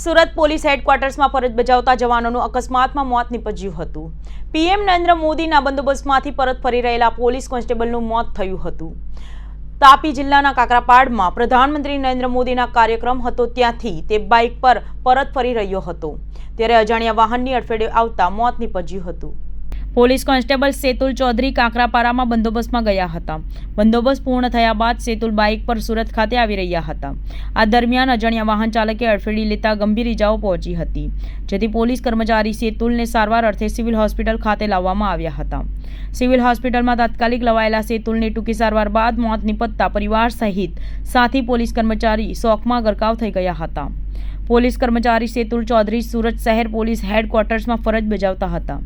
Surat police હેડક્વાર્ટર્સમાં ફરજ બજાવતા જવાનોનું અકસ્માતમાં મોત નીપજ્યું હતું. પીએમ નરેન્દ્ર મોદીના બંદોબસ્તમાંથી પરત ફરી રહેલા પોલીસ કોન્સ્ટેબલનું મોત થયું હતું. તાપી જિલ્લાના કાકરાપાડમાં પ્રધાનમંત્રી નરેન્દ્ર મોદીના કાર્યક્રમ હતો ત્યાંથી તે બાઇક પર પરત ફરી રહ્યો હતો. ત્યારે અજાણ્યા વાહનની અડફેટે આવતા મોત નીપજ્યું હતું. પોલીસ કોન્સ્ટેબલ સેતુલ ચૌધરી કાંકરાપારામાં બંદોબસ્તમાં ગયા હતા. બંદોબસ્ત પૂર્ણ થયા બાદ સેતુલ બાઇક પર સુરત ખાતે આવી રહ્યા હતા. આ દરમિયાન અજાણ્યા વાહન ચાલકે અડફેડી લેતા ગંભીર ઇજાઓ પહોંચી હતી. જેથી પોલીસ કર્મચારી સેતુલને સારવાર અર્થે સિવિલ હોસ્પિટલ ખાતે લાવવામાં આવ્યા હતા. સિવિલ હોસ્પિટલમાં તાત્કાલિક લવાયેલા સેતુલની ટૂંકી સારવાર બાદ મોત નિપજતા પરિવાર સહિત સાથી પોલીસ કર્મચારી શોકમાં ગરકાવ થઈ ગયા હતા. પોલીસ કર્મચારી સેતુલ ચૌધરી સુરત શહેર પોલીસ હેડક્વાર્ટર્સમાં ફરજ બજાવતા હતા.